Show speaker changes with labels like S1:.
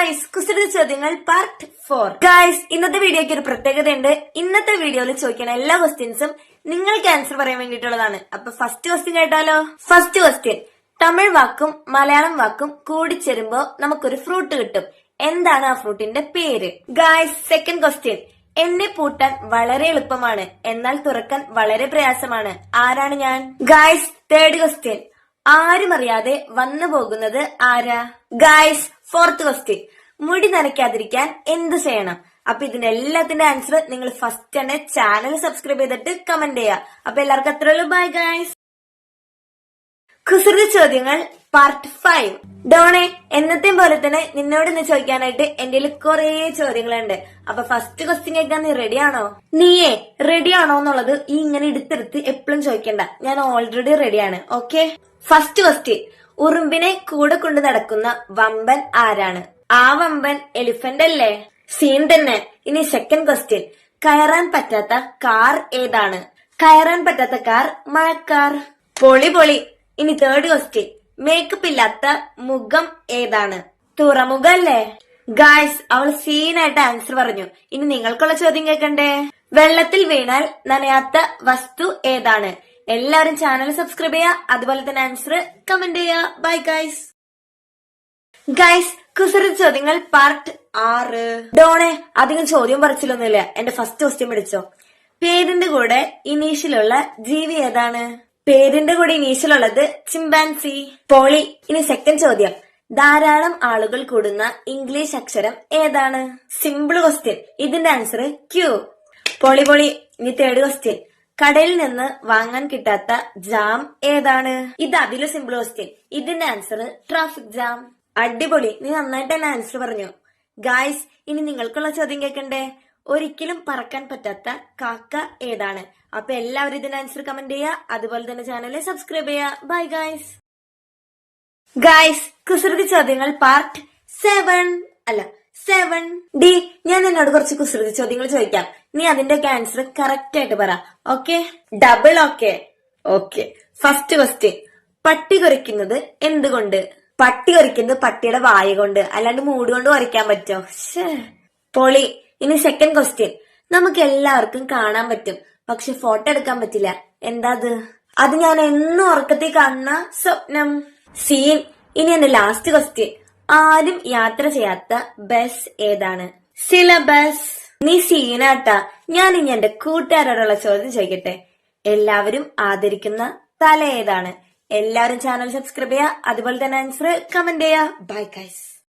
S1: Guys കുസൃതി ചോദ്യങ്ങൾ part four guys ഇന്നത്തെ വീഡിയോയ്ക്ക് ഒരു പ്രത്യേകത ഉണ്ട് ഇന്നത്തെ വീഡിയോയിൽ ചോദിക്കുന്ന എല്ലാ ക്വസ്റ്റ്യൻസും നിങ്ങൾക്ക് ആൻസർ പറയാൻ വേണ്ടിയിട്ടുള്ളതാണ്. അപ്പൊ ഫസ്റ്റ് ക്വസ്റ്റ്യൻ കേട്ടാലോ? ഫസ്റ്റ് ക്വസ്റ്റ്യൻ തമിഴ് വാക്കും മലയാളം വാക്കും കൂടിച്ചേരുമ്പോ നമുക്കൊരു ഫ്രൂട്ട് കിട്ടും. എന്താണ് ആ ഫ്രൂട്ടിന്റെ പേര്? ഗായ്സ് സെക്കൻഡ് ക്വസ്റ്റ്യൻ എന്നെ പൂട്ടാൻ വളരെ എളുപ്പമാണ്. എന്നാൽ തുറക്കാൻ വളരെ പ്രയാസമാണ്. ആരാണ് ഞാൻ? ഗായ്സ് തേർഡ് ക്വസ്റ്റ്യൻ ആരും അറിയാതെ വന്നു പോകുന്നത് ആരാ? ഗായ്സ് ഫോർത്ത് ക്വസ്റ്റ്യൻ മുടി നനയ്ക്കാതിരിക്കാൻ എന്ത് ചെയ്യണം? അപ്പൊ ഇതിന്റെ എല്ലാത്തിന്റെ ആൻസർ നിങ്ങൾ ഫസ്റ്റ് തന്നെ ചാനൽ സബ്സ്ക്രൈബ് ചെയ്തിട്ട് കമന്റ് ചെയ്യുക. അപ്പൊ എല്ലാവർക്കും അത്രയുള്ളൂ ബൈ ഗായ്സ് കുസൃതി ചോദ്യങ്ങൾ പാർട്ട് ഫൈവ് ഡോണെ എന്നത്തെയും പോലെ തന്നെ നിന്നോട് ഇന്ന് ചോദിക്കാനായിട്ട് എന്റെ കുറേ ചോദ്യങ്ങളുണ്ട്. അപ്പൊ ഫസ്റ്റ് ക്വസ്റ്റ്യൻ കേൾക്കാൻ നീ റെഡിയാണോ നീയേ റെഡി ആണോ എന്നുള്ളത് ഈ ഇങ്ങനെ എടുത്തെടുത്ത് എപ്പോഴും ചോദിക്കണ്ട. ഞാൻ ഓൾറെഡി റെഡിയാണ് ഓക്കെ ഫസ്റ്റ് ക്വസ്റ്റ്യൻ ഉറുമ്പിനെ കൂടെ കൊണ്ട് നടക്കുന്ന വമ്പൻ ആരാണ്? ആ വമ്പൻ എലിഫന്റ് അല്ലേ? സീൻ തന്നെ. ഇനി സെക്കൻഡ് ക്വസ്റ്റ്യൻ കയറാൻ പറ്റാത്ത കാർ ഏതാണ്? കയറാൻ പറ്റാത്ത കാർ മഴക്കാർ. പൊളി പൊളി. ഇനി തേർഡ് ക്വസ്റ്റ്യൻ മേക്കപ്പ് ഇല്ലാത്ത മുഖം ഏതാണ്? തുറമുഖല്ലേ ഗായ്സ് അവൾ സീനായിട്ട് ആൻസർ പറഞ്ഞു. ഇനി നിങ്ങൾക്കുള്ള ചോദ്യം കേൾക്കണ്ടേ? വെള്ളത്തിൽ വീണാൽ നനയാത്ത വസ്തു ഏതാണ്? എല്ലാവരും ചാനൽ സബ്സ്ക്രൈബ് ചെയ്യുക അതുപോലെ തന്നെ ആൻസർ കമന്റ് ചെയ്യുക ബൈ ഗൈസ് ഗൈസ് കുസൃതി ചോദ്യങ്ങൾ പാർട്ട് ആറ്. ഡോണെ അധികം ചോദ്യം പറിച്ചില്ലൊന്നുമില്ല എന്റെ ഫസ്റ്റ് ക്വസ്റ്റ്യൻ പിടിച്ചോ പേരിന്റെ കൂടെ ഇനീഷ്യലുള്ള ജീവി ഏതാണ്? പേരിന്റെ കൂടെ ഇനീഷ്യലുള്ളത് ചിമ്പാൻസി. പോളി ഇനി സെക്കൻഡ് ചോദ്യം. ധാരാളം ആളുകൾ കൂടുന്ന ഇംഗ്ലീഷ് അക്ഷരം ഏതാണ്? സിമ്പിൾ ക്വസ്റ്റ്യൻ ഇതിന്റെ ആൻസർ ക്യൂ പോളി പോളി ഇനി തേർഡ് ക്വസ്റ്റ്യൻ കടയിൽ നിന്ന് വാങ്ങാൻ കിട്ടാത്ത ജാം ഏതാണ്? ഇത് അതിലും സിമ്പിൾ ക്വസ്റ്റ്യൻ ഇതിന്റെ ആൻസർ ട്രാഫിക് ജാം അടിപൊളി. നീ നന്നായിട്ട് തന്നെ ആൻസർ പറഞ്ഞു. ഗായ്സ് ഇനി നിങ്ങൾക്കുള്ള ചോദ്യം കേൾക്കണ്ടേ? ഒരിക്കലും പറക്കാൻ പറ്റാത്ത കാക്ക ഏതാണ്? അപ്പൊ എല്ലാവരും ഇതിന്റെ ആൻസർ കമന്റ് ചെയ്യുക. അതുപോലെ തന്നെ ചാനലിൽ സബ്സ്ക്രൈബ് ചെയ്യുക. ബൈ ഗായ്സ് ഗായ്സ് കുസൃതി ചോദ്യങ്ങൾ പാർട്ട് സെവൻ അല്ല സെവൻ ഡി ഞാൻ നിന്നോട് കുറച്ച് കുസൃതി ചോദ്യങ്ങൾ ചോദിക്കാം. നീ അതിന്റെ ആൻസർ കറക്റ്റ് ആയിട്ട് പറ. Okay double okay okay first question പട്ടി കുരയ്ക്കുന്നത് എന്തുകൊണ്ട്? പട്ടി കുരയ്ക്കുന്നത് പട്ടിയുടെ വായ കൊണ്ട്. അല്ലാണ്ട് മൂട് കൊണ്ട് കുരയ്ക്കാൻ പറ്റോ. പൊളി. ഇനി സെക്കൻഡ് ക്വസ്റ്റ്യൻ നമുക്ക് എല്ലാവർക്കും കാണാൻ പറ്റും. പക്ഷെ ഫോട്ടോ എടുക്കാൻ പറ്റില്ല. എന്താ അത്? അത് ഞാൻ എന്നും ഉറക്കത്തിൽ കാണുന്ന സ്വപ്നം. സീൻ ഇനി എന്റെ ലാസ്റ്റ് ക്വസ്റ്റ്യൻ ആരും യാത്ര ചെയ്യാത്ത ബസ് ഏതാണ്? സിലബസ് നീ സീനാട്ട ഞാൻ ഇനി എന്റെ കൂട്ടുകാരോടുള്ള ചോദ്യം ചോദിക്കട്ടെ. എല്ലാവരും ആദരിക്കുന്ന തല ഏതാണ്? എല്ലാവരും ചാനൽ സബ്സ്ക്രൈബ് ചെയ്യുക. അതുപോലെ തന്നെ ആൻസർ കമന്റ് ചെയ്യുക. Bye guys